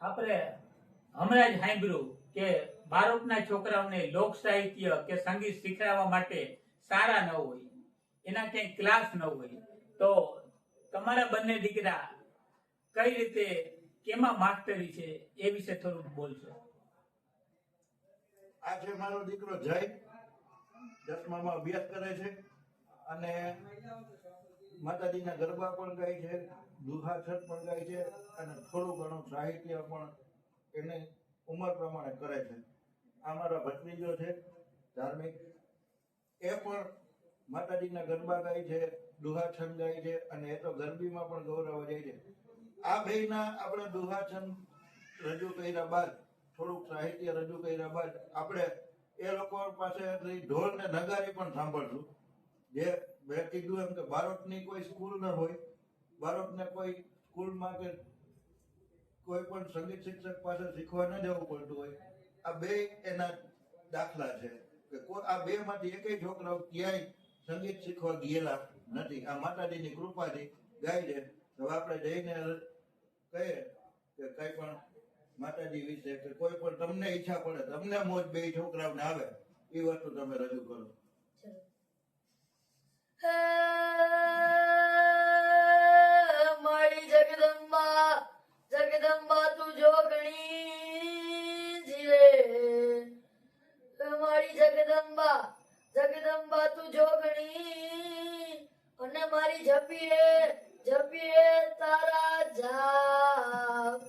આપણે હમણાં જ સાંભળ્યું કે બાળકના છોકરાઓને લોક સાહિત્ય કે સંગીત શીખડાવવા માટે સારા ન હોય, એના ક્યાંય ક્લાસ ન હોય. તો તમારા બંને દીકરા કઈ રીતે, કેમાં માસ્ટરી છે, એ વિશે થોડુંક બોલશો આ છે મારો દીકરો જય, દસમામાં અભ્યાસ કરે છે અને માતાજીના ગરબા પણ ગાય છે. દુહાછર પણ ગાય છે અને થોડું ઘણું સાહિત્ય પણ એને ઉંમર પ્રમાણે કરે છે. આ મારા ભત્રીજો છે, ધાર્મિક. એ પણ માતાજીના ગરબા ગાય છે, દુહાછંદ ગાય છે અને એ તો ગરબીમાં પણ ગૌરવ જાય છે. આ ભાઈના આપણે દુહાછંદ રજૂ કર્યા બાદ, થોડુંક સાહિત્ય રજૂ કર્યા બાદ આપણે એ લોકો પાસેથી ઢોલ ને નગારી પણ સાંભળશું. જે મેં કીધું એમ કે ભારતની કોઈ સ્કૂલ ન હોય બારોટને કોઈ સ્કૂલમાં કે કોઈ પણ સંગીત શિક્ષક પાસે શીખવા ન જવું પડતું હોય, આ બે એના દાખલા છે કે આ બે માંથી એકે છોકરાઓ ક્યાંય સંગીત શીખવા ગયેલા નથી. આ માતાજીની કૃપાથી ગાય છે. હવે આપણે જઈને કહીએ કે કઈ પણ માતાજી વિશે કે કોઈ પણ તમને ઈચ્છા પડે, તમને મોજ બે છોકરાઓને આવે, એ વસ્તુ તમે રજૂ કરો. મારી જગદંબા જગદંબા તું જોગણી જીરે મારી જગદંબા જગદંબા તું જોગણી અને મારી જપીએ જપીએ તારા જાપ.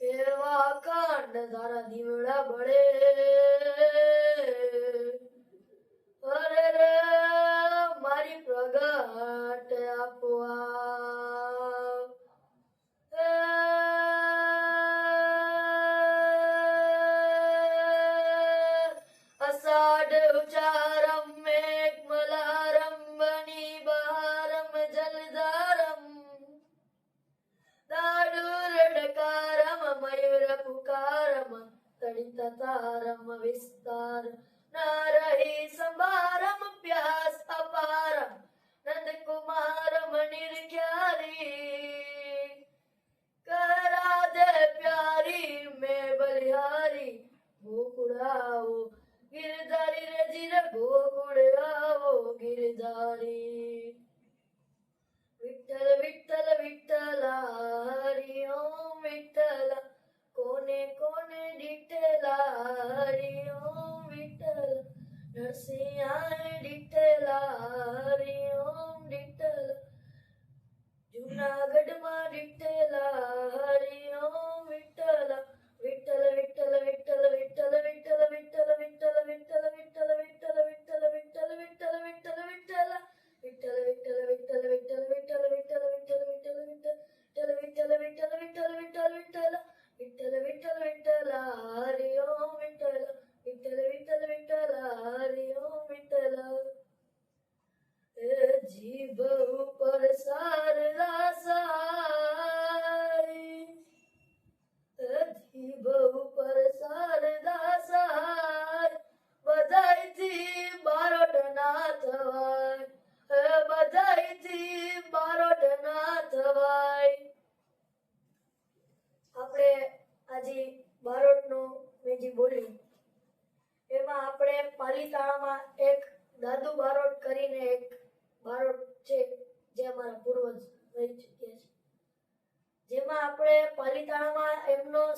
એવા કાંડ તારા દીવડા બળે. અરે રે, મારી પ્રગટ આપવા. તારમ વિસ્તાર નારહી સંભારમ પ્યાસ અપારમ નંદ કુમારમ નિર્ખ્યારી કરા દે પ્યારી મેં બલિહારી ગોકુળાવો ગિરધારી રે જીર ગોકુળાવો ગિરધારી વિઠ્ઠલ વિઠ્ઠલ વિઠ્ઠલ હરિ ઓમ વિઠ્ઠલ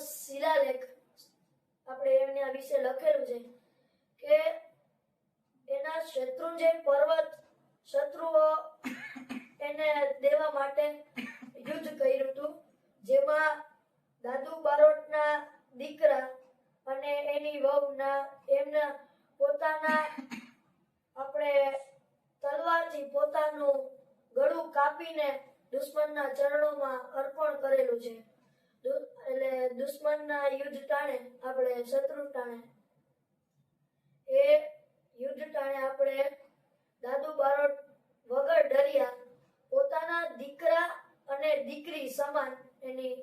શિલાલેખ આપણે એમના વિશે લખેલું છે કે એના શત્રુંજય પર્વત શત્રુઓ એને દેવા માટે યુદ્ધ કર્યું હતું, જેમાં દાદુ બારોટના દીકરા અને એની વહુના એમના પોતાના આપણે તલવારથી પોતાનું ગળું કાપીને દુશ્મનના ચરણોમાં અર્પણ કરેલું છે. એટલે દુશ્મનના યુદ્ધ ટાણે આપણે શત્રુ ટાણે. એ યુદ્ધ ટાણે આપણે દાદુ બારોટ વગર ડર્યા. પોતાના દીકરા અને દીકરી સમાન એની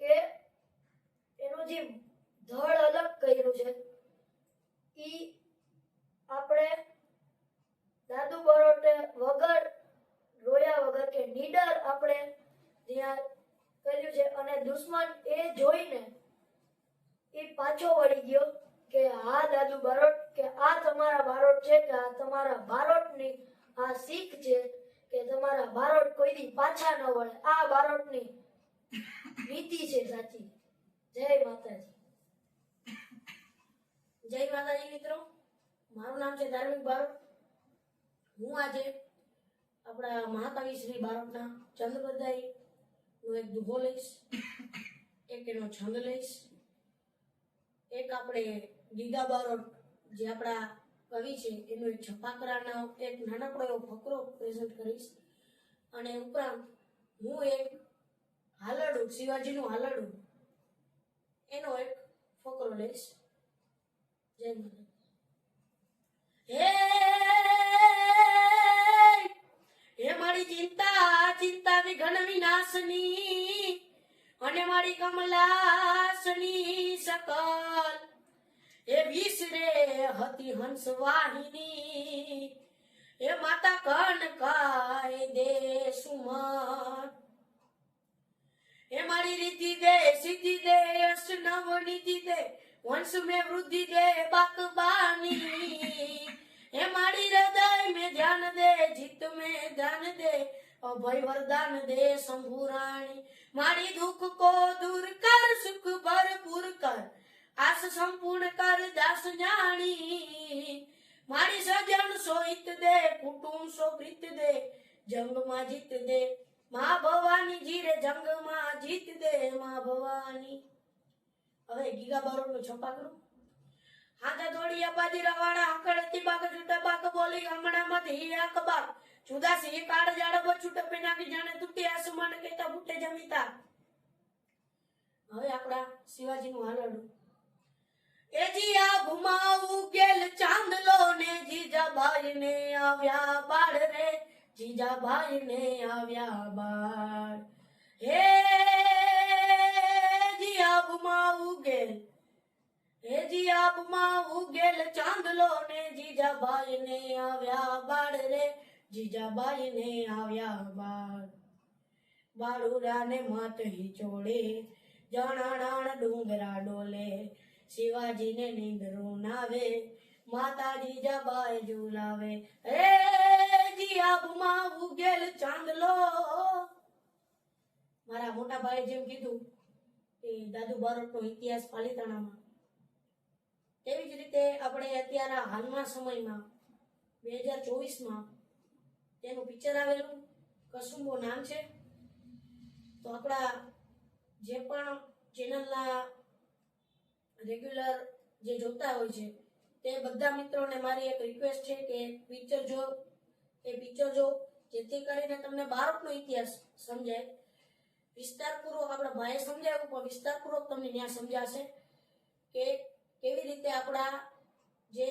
કે એનું જે ધડ અલગ કર્યું છે, ઈ આપણે દાદુ બરોટે વગર રોયા વગર કે નીડર આપણે અને દુશ્મન એ જોઈને એ પાછો વળી ગયો કે આ દાદુ બારોટ, કે આ તમારા બારોટ છે, કે આ તમારા બારોટની આ શીખ છે, કે તમારા બારોટ કોઈ દી પાછા ન વળે. આ બારોટની નીતિ છે સાચી. જય માતાજી. જય માતાજી મિત્રો. મારું નામ છે ધાર્મિક બારોટ. હું આજે આપણા મહાકવિ શ્રી બારોટના ચંદ્રબદ્ધાઈ નો એક દુહો લઈશ, એક એનો છંદ લઈશ, એક આપણે ગીગા બારોટ જે આપણા કવિ છે, એનો એક છપાકરાના, એક નાનકડો એવો ફકરો પ્રેઝન્ટ કરીશ. અને ઉપરાંત હું એક હાલડું, શિવાજીનું હાલડું, એનો એક ફકરો લઈશ. જય માતા હે મારી ચિંતા ચિંતા વિઘન વિનાશની અને મારી કમલાસની સકલ એ વિશરે હતી હંસ વાહિની એ માતા કન કાય દે સુમન. એ મારી રીતિ દે, સિદ્ધિ દે યશ નવ નીતિ દે, વંશ મે વૃદ્ધિ દે, બાકબાની. હે મારી હૃદય, મે ધ્યાન દે, જીત મે ધ્યાન દે. અભય વરદાન દે શંભુ રાણી. મારી દુઃખ કો દૂર કર, સુખ ભરપૂર કર. આસ સંપૂર્ણ કર, દાસ જાણી. મારી સજણ સોહિત દે, કુટુંબ સો પ્રીત દે. જંગમાં જીત દે, મા ભવાની જીરે જંગમાં જીત દે, મા ભવાની. હવે ગીગા બારોડનું છપા કરું. હાથા દોડિયા બાજીરા વાળા આખડતી બાગ જુટા બાગ બોલી ગામડામાં હિયા કબાગ જુદા સી કાળ જાડો છૂટે પેના કે જાણે તૂટી આસમાન કેતા ફૂટે જમીતા. હવે આપણા શિવાજીનું હાલડું એ જીયા ઘુમાવું ગેલ ચાંદલો ને જીજાભાઈ ને આવ્યા બાળ રે જીજાભાઈ ને આવ્યા બાળ. હે જીયા ઘુમાવું ગેલ હે જીયા ઉગેલ ગેલ ચાંદલો ને જીજાબાઈ ને આવ્યા બાળ રે જીજાબાઈ ને આવ્યા બાળ. બાળુડાને માત હિચોડે જણાણ ડુંગરા ડોલે, શિવાજીને નીંદરું નાવે માતાજી જબાય ઝુલાવે. હે જીયાબમાં ઉગેલ ચાંદલો. મારા મોટા ભાઈ જેમ કીધું, એ દાદુ બારોટનો ઇતિહાસ પાલિતાણામાં. તેવી જ રીતે આપણે અત્યારે હાલના સમયમાં બે હજાર ચોવીસમાં તેનું પિક્ચર આવેલું, કસુંબો નામ છે. તો આપણા જે પણ ચેનલના રેગ્યુલર જે જોતા હોય છે, તે બધા મિત્રોને મારી એક રિક્વેસ્ટ છે કે પિક્ચર જો, એ પિક્ચર જો જેથી કરીને તમને બાળકનો ઇતિહાસ સમજાય. વિસ્તારપૂર્વક આપણા ભાઈએ સમજાવ્યું, પણ વિસ્તારપૂર્વક તમને ત્યાં સમજાશે કે કેવી રીતે આપણા જે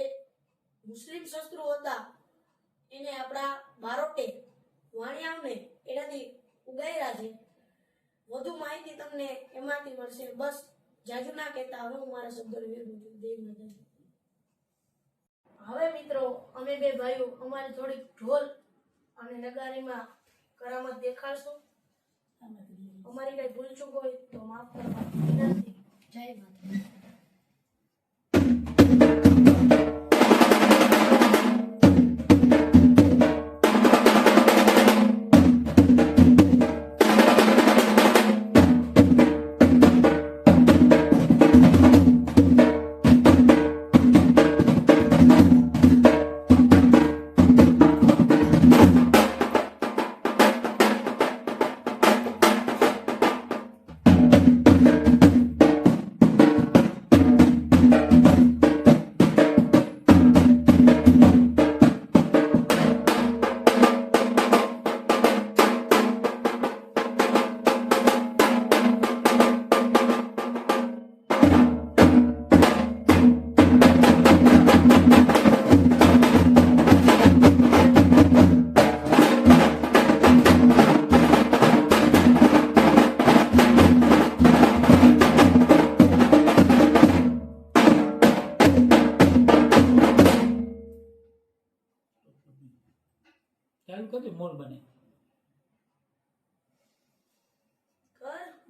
મુસ્લિમ શસ્ત્રો હતા, એને આપણા બારોટે, વાણિયાઓને એનાથી ઉગાર્યા છે. વધુ માહિતી તમને એમાંથી મળશે. બસ, જાજુ ના કહેતા હવે હું મારા શબ્દોને વિરુદ્ધ દેવ જય હવે મિત્રો, અમે બે ભાઈઓ અમારી થોડીક ઢોલ અને નગારીમાં કરામત દેખાડશું. અમારી કઈ ભૂલચૂક હોય તો માફ કરવા જય માતા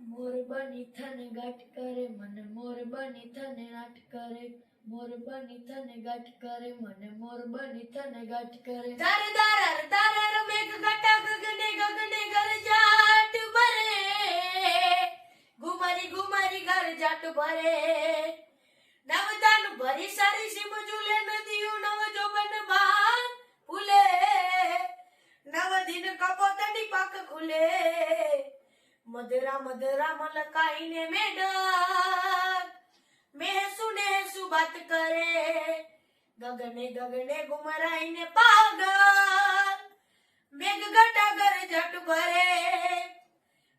મોર બને થને ગાટ કરે, મને મોર બની થને નાટ કરે. મોર બની થને ગાટ કરે, મને મોર બની થને ગાટ કરે. દર દર દર મેઘ ઘટા ગગને ગગને ઘર જાટ ભરે. ગુમારી ગુમારી ઘર જાટ ભરે. નવદાન ભરી સારી સીમ જુલે નદીઓ નવ જોબન બાર ફૂલે. નવ દિન કપોતડી પાક ખુલે. મધરા મધરા મલકાઈને મેડર મેં સુને સુ કરે. ગગને ગગને ગુમરાઈને પાગલ. મેઘ ઘટાગર જટ ભરે.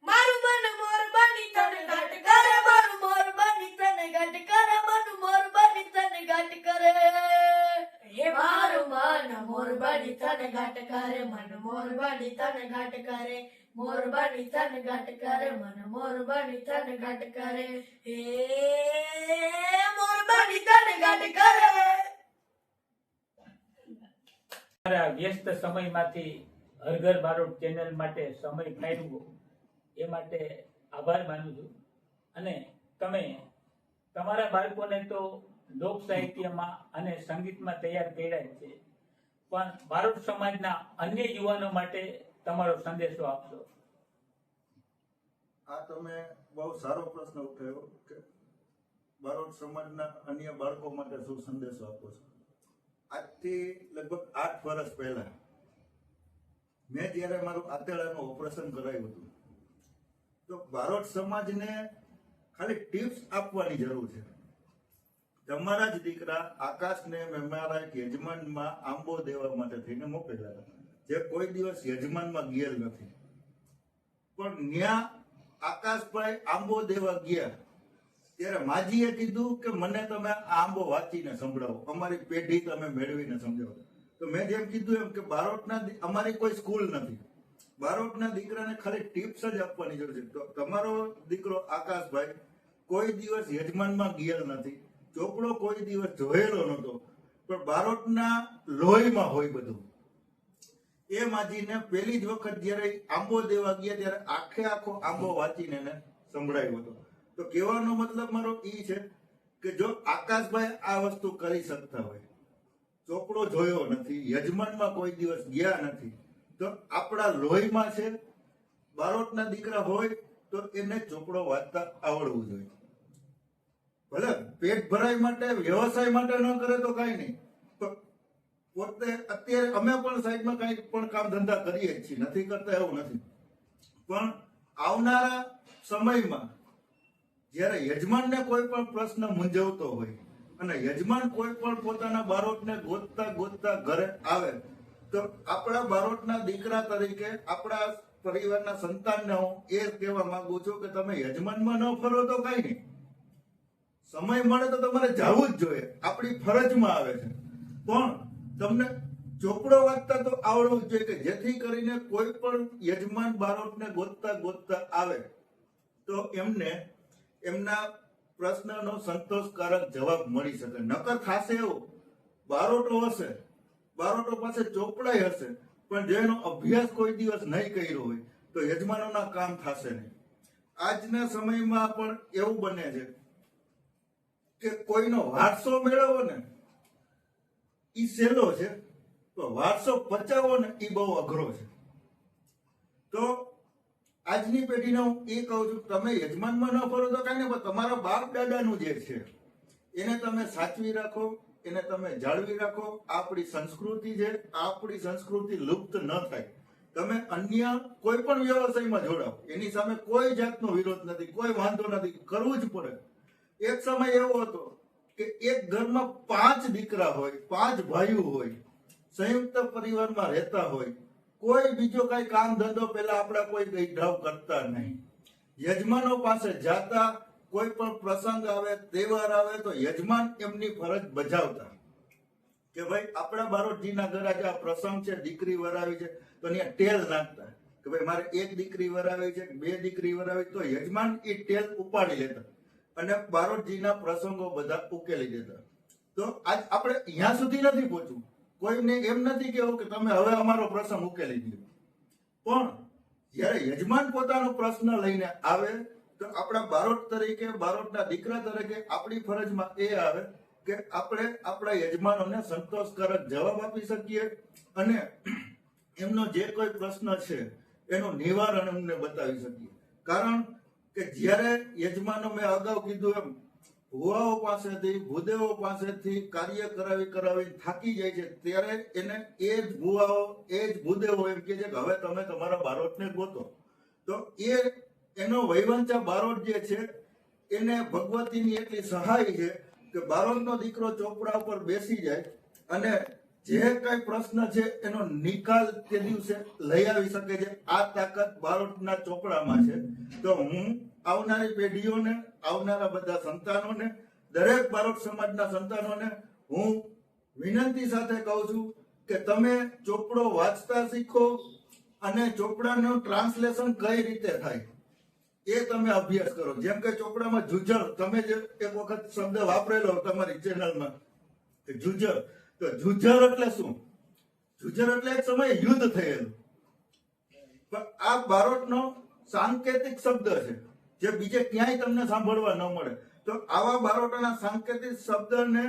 મારું મન મોર બની તન ઘટ કરે. મારું મોર બની તન ઘટ કરે. મન મોર બની તન ઘટ કરે. હે મારું મન મોરબાની તન ઘટ કરે, મન મોરબાની તન ઘટ કરે મોરબાની બની ઘાટ કરે, મન મોરબાની ઘાટ કરે. હે મોરબાની તન ઘટ કરે. વ્યસ્ત સમયમાંથી હરઘર બારોટ ચેનલ માટે સમય કાઢવો, એ માટે આભાર માનું છું. અને તમે તમારા બાળકોને તો લોક સાહિત્યમાં અને સંગીતમાં તૈયાર કર્યા છે. પણ ભારત સમાજના અન્ય યુવાનો માટે તમારો સંદેશો આપશો આ તમે બહુ સારો પ્રશ્ન ઉઠાવ્યો કે બારોટ સમાજના અન્ય બાળકો માટે શું સંદેશો આપો છો? આજથી લગભગ આઠ વર્ષ પહેલા મેં જ્યારે મારું આતેડાનું ઓપરેશન કરાયું હતું, તો બારોટ સમાજને ખાલી ટિપ્સ આપવાની જરૂર છે. તમારા જ દીકરા આકાશને મેં મારા એક યજમાનમાં આંબો દેવા માટે થઈને મોકલેલા હતા. જે કોઈ દિવસ યજમાનમાં ગયેલ નથી. પણ ન્યા આકાશભાઈ આંબો દેવા ગયા. ત્યારે માજીએ કીધું કે મને તમે આંબો વાંચીને સંભળાવો. અમારી પેઢી તમે મેળવીને સમજાવો. તો મેં જેમ કીધું એમ કે બારોટના અમારી કોઈ સ્કૂલ નથી. બારોટના દીકરાને ખાલી ટિપ્સ જ આપવાની જરૂર છે. તો તમારો દીકરો આકાશભાઈ કોઈ દિવસ યજમાનમાં ગયેલ નથી. ચોપડો કોઈ દિવસ જોયેલો નહોતો, પણ બારોટના લોહીમાં હોય બધું. એ માજીને પહેલી જ વખત જ્યારે આંબો દેવા ગયા, ત્યારે આખે આખો આંબો વાંચીને એને સંભળાયો હતો. તો કહેવાનો મતલબ મારો ઈ છે કે જો આકાશભાઈ આ વસ્તુ કરી શકતા હોય, ચોપડો જોયો નથી, યજમાનમાં કોઈ દિવસ ગયા નથી, તો આપણા લોહીમાં છે, બારોટના દીકરા હોય, તો એને ચોપડો વાંચતા આવડવું જોઈએ. ભલે પેટ ભરાઈ માટે, વ્યવસાય માટે ન કરે તો કઈ નહીં. પણ પોતે અત્યારે અમે પણ સાઈડમાં કઈ પણ કામ ધંધા કરીએ છીએ. નથી કરતા એવું નથી. પણ આવનારા સમયમાં જ્યારે યજમાનને કોઈ પણ પ્રશ્ન મૂંઝવતો હોય અને યજમાન કોઈ પણ પોતાના બારોટને ગોતતા ગોતતા ઘરે આવે, તો આપણા બારોટના દીકરા તરીકે આપણા પરિવારના સંતાનને હું એ કહેવા માંગુ છું કે તમે યજમાનમાં ન ફરો તો કઈ નહીં. સમય મળે તો તમારે જવું જ જોઈએ. આપણી ફરજમાં આવે છે. પણ તમને ચોપડો વાંચતા તો આવડવું જોઈએ કે જેથી કરીને કોઈ પણ યજમાન બારોટને ગોતતા ગોતતા આવે તો એમને એમના પ્રશ્નનો સંતોષકારક જવાબ મળી શકે. નકર ખાશે એવું, બારોટો હશે, બારોટો પાસે ચોપડાઈ હશે, પણ જેનો અભ્યાસ કોઈ દિવસ નહીં કર્યો હોય તો યજમાનોના કામ થશે નહીં. આજના સમયમાં પણ એવું બને છે કે કોઈનો વારસો મેળવવો ને એ સહેલો છે. તો વારસો પચાવવો ને એ બહુ અઘરો છે. તો આજની પેઢીને હું એ કહું છું, તમે યજમાનમાં ન ફરો તો કાંઈ નહીં તમારા બાપ દાદાનું જે છે, એને તમે સાચવી રાખો, એને તમે જાળવી રાખો. આપણી સંસ્કૃતિ છે, આપણી સંસ્કૃતિ લુપ્ત ન થાય. તમે અન્ય કોઈ પણ વ્યવસાયમાં જોડાઓ. એની સામે કોઈ જાતનો વિરોધ નથી, કોઈ વાંધો નથી, કરવું જ પડે. એક સમય એવો હતો કે એક ઘરમાં પાંચ દીકરા હોય, પાંચ ભાઈઓ હોય, સંયુક્ત પરિવારમાં રહેતા હોય. કોઈ બીજો કઈ કામ ધંધો પેલા આપણા કોઈ ગઈઢાવ કરતા નહીં. યજમાનો પાસે જાતા કોઈ પણ પ્રસંગ આવે, તહેવાર આવે તો યજમાન એમની ફરજ બજાવતા. કે ભાઈ, આપણા બારોટજીના ઘર આજે આ પ્રસંગ છે, દીકરી વરાવી છે, તો અહીંયા ટેલ નાખતા. કે ભાઈ, મારે એક દીકરી વરાવી છે, બે દીકરી વરાવી તો યજમાન એ ટેલ ઉપાડી લેતા. અને બારોટજીના પ્રસંગો બધા ઉકેલી દેતા તો આજ આપણે અહીંયા સુધી નથી પહોંચવું. કોઈને એમ નથી કેવું કે તમે હવે અમારો પ્રસંગ ઉકેલી દો પણ જ્યારે યજમાન પોતાનો પ્રશ્ન લઈને આવે, તો આપણા બારોટ તરીકે, બારોટના દીકરા તરીકે આપણી ફરજમાં એ આવે કે આપણે આપણા યજમાનોને સંતોષકારક જવાબ આપી શકીએ અને એમનો જે કોઈ પ્રશ્ન છે, એનું નિવારણ એમને બતાવી શકીએ. કારણ કે જ્યારે યજમાનો મેં અગાઉ કીધું એમ, ભુવાઓ પાસેથી, ભૂદેવો પાસેથી કાર્ય કરાવી કરાવી થાકી જાય છે, ત્યારે એને એ જ ભુવાઓ, એ જ ભૂદેવો એમ કે છે કે હવે તમે તમારા બારોટને ગોતો. તો એ એનો વૈવંચા બારોટ જે છે, એને ભગવતીની એટલી સહાય છે કે બારોટનો દીકરો ચોપડા ઉપર બેસી જાય અને જે કઈ પ્રશ્ન છે એનો નિકાલ તે દિવસે લઈ આવી શકે છે. આ તાકાત બાળકના ચોપડામાં છે. તો હું આવનારી પેઢીઓને, આવનારા બધા સંતાનોને, દરેક બાળક સમાજના સંતાનોને હું વિનંતી સાથે કહું છું કે તમે ચોપડો વાંચતા શીખો અને ચોપડાનું ટ્રાન્સલેશન કઈ રીતે થાય એ તમે અભ્યાસ કરો. જેમ કે ચોપડામાં જુજળ, તમે જે એક વખત શબ્દ વાપરેલો તમારી ચેનલમાં, કે જુજર તો જુજર એટલે શું? જુજર એટલે એક સમયે યુદ્ધ થયેલું. પણ આ બારોટનો સાંકેતિક શબ્દ છે, જે બીજે ક્યાંય તમને સાંભળવા ન મળે. તો આવા બારોટના સાંકેતિક શબ્દને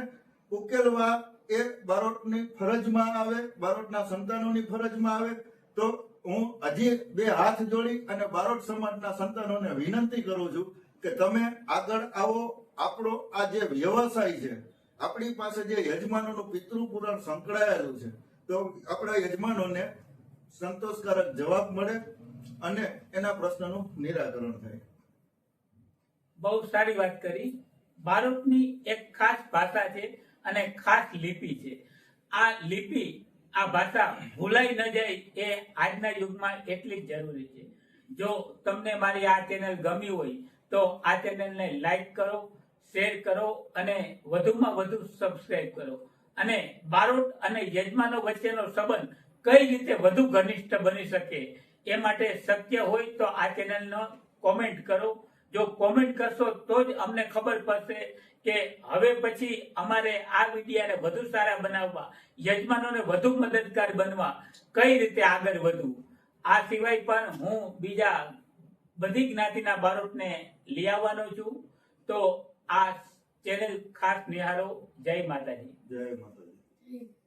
ઉકેલવા એ બારોટની ફરજમાં આવે, બારોટના સંતાનોની ફરજમાં આવે. તો હું હજી બે હાથ જોડી અને બારોટ સમાજના સંતાનોને વિનંતી કરું છું કે તમે આગળ આવો. આપણો આ જે વ્યવસાય છે આપણી પાસે જે યજમાનોનું પિતૃપુરાણ સંકળાયેલું છે, તો આપણા યજમાનોને સંતોષકારક જવાબ મળે અને એના પ્રશ્નનું નિરાકરણ થાય. બહુ સારી વાત કરી. બારોટની એક ખાસ ભાષા છે અને ખાસ લિપિ છે. આ લિપિ, આ ભાષા ભૂલાઈ ન જાય એ આજના યુગમાં એટલી જ જરૂરી છે. જો તમને મારી આ ચેનલ ગમી હોય, તો આ ચેનલને લાઈક કરો શેર કરો અને વધુમાં વધુ સબસ્ક્રાઇબ કરો. અને બારોટ અને યજમાનો વચ્ચેનો સંબંધ કઈ રીતે વધુ ઘનિષ્ઠ બની શકે એ માટે શક્ય હોય તો આ ચેનલનો કોમેન્ટ કરો. જો કોમેન્ટ કરશો તો જ અમને ખબર પડશે કે હવે પછી અમારે આ વિડીયાને વધુ સારા બનાવવા, યજમાનોને વધુ મદદગાર બનવા કઈ રીતે આગળ વધવું. આ સિવાય પણ હું બીજા બધી જ્ઞાતિના બાળકને લઈ આવવાનો છું. તો આ ચેનલ ખાસ નિહાળો. જય માતાજી. જય માતાજી.